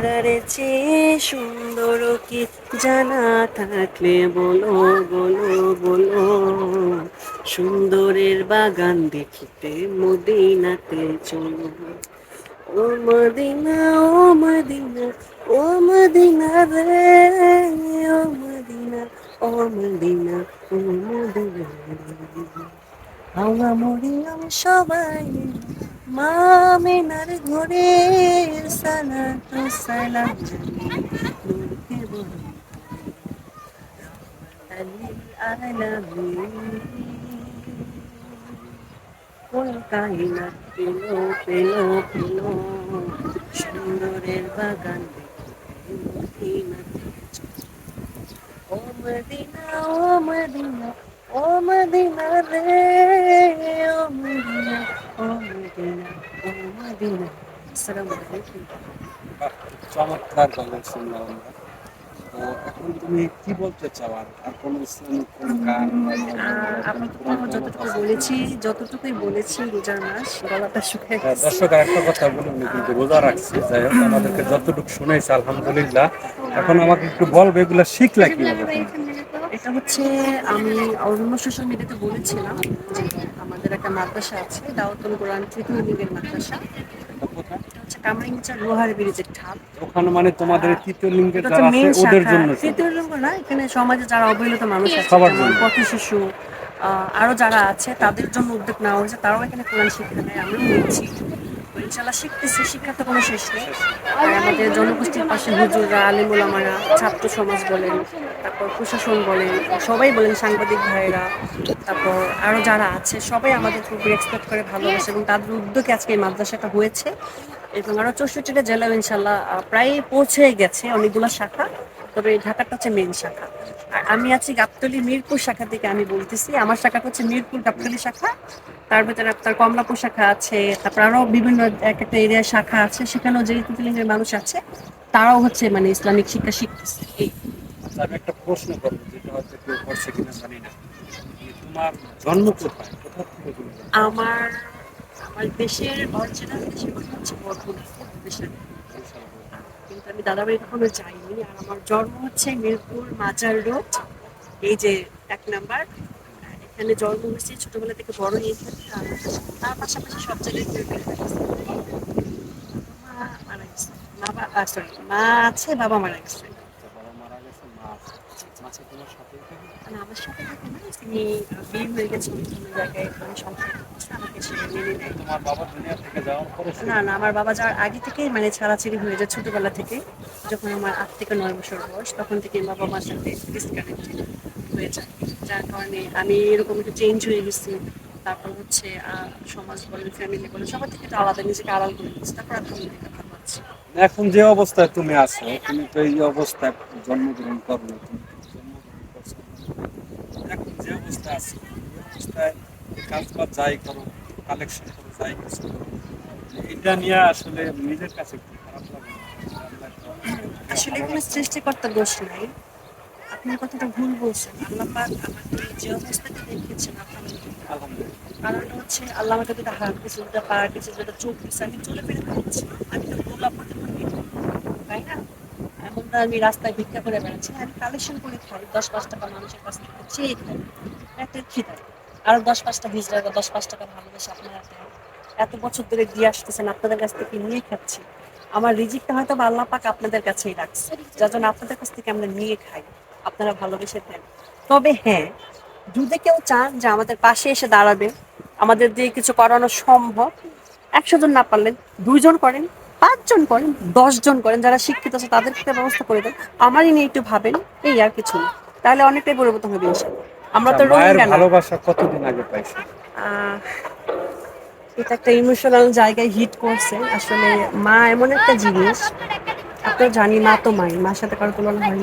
তারারে চেয়ে সুন্দর কি জানা থাকলে বলো বলো বলো। সুন্দরের বাগান দেখিতে মদিনাতে চলো। ও মদিনা ও মদিনা ও মদিনা রে, ও মদিনা ও মদিনা ও মদিনা আমরা মরিলাম সবাই মামিনার ঘরে সালাতু সালাম নূরকে বলে আলিল আলামিন পেল পেল সুন্দরের বাগান দেখে মদিনাতে ও মদিনা ও মদিনা ও মদিনা রে ও মদিনা ও মদিনা ও মদিনা আসসালামু আলাইকুম বাহ, চমৎকার গান শুনলাম আমরা তো এখন তুমি কি বলতে চাও আর কোন ইসলামিক কোন গান বা যতটুকু বলেছি যতটুকুই বলেছি রোজার মাস গলাটা শুকিয়ে গেছে দর্শক একটা কথা বলে উনি কিন্তু রোজা রাখছে যাই হোক আমাদেরকে যতটুকু শুনেছে আলহামদুলিল্লাহ এখন আমাকে একটু বলবে এগুলা শিখলা কীভাবে? এটা হচ্ছে আমি অন্য সোশ্যাল মিডিয়াতে বলেছিলাম যে আমাদের একটা মাদ্রাসা আছে দাওয়াতুল কোরআন তৃতীয় লিগের মাদ্রাসা। হচ্ছে কামরাঙ্গিচা লোহার ব্রিজের ঠাপ ওখানে মানে তোমাদের তৃতীয় লিঙ্গের যারা আছে ওদের জন্য তৃতীয় লিঙ্গ না এখানে সমাজে যারা অবহেলিত মানুষ আছে সবার জন্য। পথ শিশু আহ, আরও যারা আছে তাদের জন্য উদ্যোগ নেওয়া হয়েছে তারাও এখানে কোরআন শিক্ষা নেয় আমরা নিচ্ছি। ইনশাল্লাহ শিখতেছি, শিক্ষার তো কোনো শেষ নেই। আর আমাদের জনগোষ্ঠীর পাশে হুজুররা আলিমুলামারা ছাত্র সমাজ বলেন, তারপর প্রশাসন বলেন, সবাই বলেন সাংবাদিক ভাইয়েরা, তারপর আরও যারা আছে, সবাই আমাদের খুব রেসপেক্ট করে, ভালোবাসে এবং তাদের উদ্যোগে আজকে এই মাদ্রাসাটা হয়েছে। এবং আরও চৌষট্টিটা জেলাও ইনশাল্লাহ প্রায় পৌঁছে গেছে অনেকগুলো শাখা। তবে ঢাকাটা হচ্ছে মেন শাখা। আর আমি আছি গাবতলি মিরপুর শাখা থেকে আমি বলতেছি আমার শাখা হচ্ছে মিরপুর গাবতলি শাখা। তার ভিতরে আপনার কমলাপুর শাখা আছে তারপর আরও বিভিন্ন এক একটা এরিয়ার শাখা আছে সেখানেও যে লিঙ্গের মানুষ আছে তারাও হচ্ছে মানে ইসলামিক শিক্ষা শিখতেছে। এই। আমি একটা প্রশ্ন করব যেটা হয়তো কেউ করছে কিনা জানি না। তোমার জন্ম কোথায়? কোথা থেকে আমার আমার দেশের অরিজিনাল দেশের কথা হচ্ছে বরগুনা দেশের কিন্তু আমি দাদাবাড়ি কখনো যাইনি। আর আমার জন্ম হচ্ছে মিরপুর মাজার রোড। এই যে এক নাম্বার। এখানে জন্ম হয়েছে ছোটবেলা থেকে বড় আর তার পাশাপাশি সব জায়গায় মা মারা গেছে। বাবা সরি মা আছে, বাবা মারা গেছে আচ্ছা, বাবা মারা গেছে মা আছে। মাছে তোমার সাথেই থাকে? মানে আমার না তিনি বিয়ে হয়ে গেছে জায়গায় বাবা যাওয়ার না না আমার বাবা যাওয়ার আগে থেকেই মানে ছাড়াছাড়ি হয়ে যায় ছোটবেলা থেকে যখন আমার আট থেকে নয় বছর বয়স, তখন থেকে বাবা মার সাথে হয়ে যায়। যার কারণে আমি এরকম একটু চেঞ্জ হয়ে গেছি। তারপর হচ্ছে সমাজ বলেন ফ্যামিলি বলেন, সবার থেকে একটু আলাদা, নিজেকে আড়াল করে দিচ্ছি তারপর এখন যে অবস্থায় তুমি আছো, তুমি তো এই অবস্থায় জন্মগ্রহণ করল তুমি তো জন্মগ্রহণ করছ অবস্থায় আছো। এই কাজ বাজ যাই করো কালেকশন করো যাই কিছু করো। এটা নিয়ে আসলে নিজের কাছে খারাপ লাগে আসলে কোনো সৃষ্টিকর্তার দোষ নাই। আপনি কথাটা ভুল বলছেন। আল্লাহ পাক আমাকে যে অবস্থাতে দেখেছেন আলহামদুলিল্লাহ আলহামদুলিল্লাহ। কারণ হচ্ছে আল্লাহ আমাকে দুটো হাত দিচ্ছে দুটো পা দিচ্ছে দুটো চোখ দিচ্ছে আমি চলে ফিরে পাচ্ছি আমি তো গোলাপ করতে পারি তাই না? এখন তো আমি রাস্তায় ভিক্ষা করে বেড়াচ্ছি। আমি কালেকশন করে খাই। দশ পাঁচ টাকা মানুষের কাছ থেকে চেয়ে খাই। একটা খিদায় আর দশ পাঁচ টাকা হিজড়া দশ পাঁচ টাকা ভালোবেসে আপনারা দেন। এত বছর ধরে দিয়ে আসতেছেন, আপনাদের কাছ থেকে নিয়ে খাচ্ছি। আমার রিজিকটা হয়তো আল্লাহ পাক আপনাদের কাছেই রাখছে, যার জন্য আপনাদের কাছ থেকে আমরা নিয়ে খাই। আপনারা ভালোবেসে দেন। তবে হ্যাঁ যদি কেউ চান যে আমাদের পাশে এসে দাঁড়াবে, আমাদের দিয়ে কিছু করানো সম্ভব। একশো জন না পারলেন দুইজন করেন, পাঁচজন করেন, দশজন করেন, যারা শিক্ষিত আছে তাদেরকে ব্যবস্থা করে দেন। আমারই নিয়ে একটু ভাবেন, এই আর কিছু না। তাহলে অনেকটাই পরিবর্তন হবে ইনশাল্লাহ আমরা তো আচ্ছা, রোহিঙ্গা না ভালোবাসা কতদিন আগে পাইছো? আহ, এটা একটা ইমোশনাল জায়গায় হিট করছে। আসলে মা এমন একটা জিনিস আপনার জানি মা তো মাই মার সাথে কারও তুলনা হয় না।